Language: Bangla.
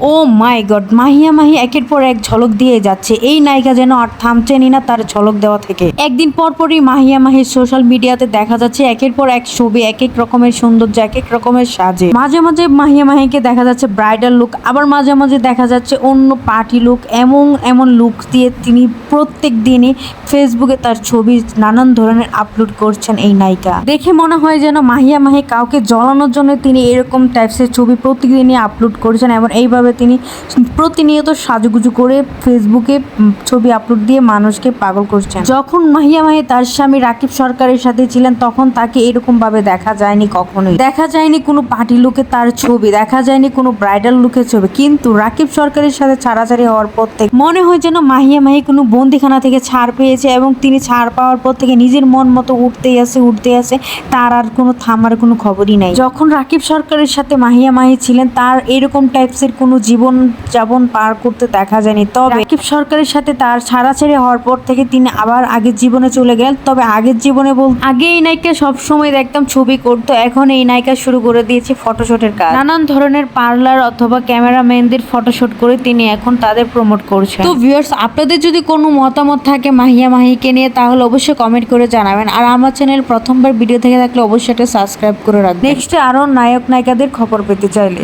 O my god, Mahiya Mahi একের পর এক ঝলক দিয়ে যাচ্ছে। এই নায়িকা যেন আর থামছেনই না তার ঝলক দেওয়া থেকে। একদিন পর পরই মাহিয়া মাহির সোশ্যাল মিডিয়াতে দেখা যাচ্ছে একের পর এক ছবি এক এক রকমের সৌন্দর্য এক এক রকমের সাজে। মাঝে মাঝে মাহিয়া মাহিকে দেখা যাচ্ছে ব্রাইডাল লুক, আবার মাঝে মাঝে দেখা যাচ্ছে অন্য পার্টি লুক, এমন এমন লুক দিয়ে তিনি প্রত্যেক দিনই ফেসবুকে তার ছবি নানান ধরনের আপলোড করছেন এই নায়িকা। দেখে মনে হয় যেন মাহিয়া মাহি কাউকে জ্বলানোর জন্য তিনি এরকম টাইপসের ছবি প্রতিদিনই আপলোড করছেন এবং এইভাবে তিনি প্রতিনিয়ত সাজুগুজু করে ফেসবুকে ছবি আপলোড দিয়ে মানুষকে পাগল করছেন। যখন মাহিয়া মাহি তার স্বামী রাকিব সরকারের সাথে ছিলেন, তখন তাকে এরকম ভাবে দেখা যায়নি কখনোই। দেখা যায়নি কোনো পার্টি লুকে তার ছবি, দেখা যায়নি কোনো ব্রাইডাল লুকের ছবি। কিন্তু রাকিব সরকারের সাথে ছাড়াছাড়ি হওয়ার পর থেকে মনে হয় যেন মাহিয়া মাহি কোনো বন্দিখানা থেকে ছাড় পেয়েছে এবং তিনি ছাড় পাওয়ার পর থেকে নিজের মন মতো উঠতেই আছে উঠতে আছে তার আর কোনো থামার কোনো খবরই নাই। যখন রাকিব সরকারের সাথে মাহিয়া মাহি ছিলেন, তার এরকম টাইপসের কোনো জীবন যাপন পার করতে দেখা যায়নি। তবে রাকিব সরকারের সাথে তার ছাড়াছাড়ি হওয়ার পর থেকে তিনি আবার আগের জীবনে চলে গেলেন। তবে আগের জীবনে বল আগে এই নায়িকা সবসময় দেখতাম ছবি করতো এখন এই নায়িকা শুরু করে দিয়েছে ফটোশুটের কাজ। নানান ধরনের পার্লার অথবা ক্যামেরাম্যানদের ফটোশুট করে তিনি এখন তাদের প্রমোট করছেন। তো ভিউয়ার্স আপনাদের যদি কোনো মতামত থাকে মাহিয়া মাহিকে নিয়ে তাহলে অবশ্যই কমেন্ট করে জানাবেন। আর আমার চ্যানেল প্রথমবার ভিডিও থেকে থাকলে অবশ্যই একটা সাবস্ক্রাইব করে রাখবেন। নেক্সট আরও নায়ক নায়িকাদের খবর পেতে চাইলে।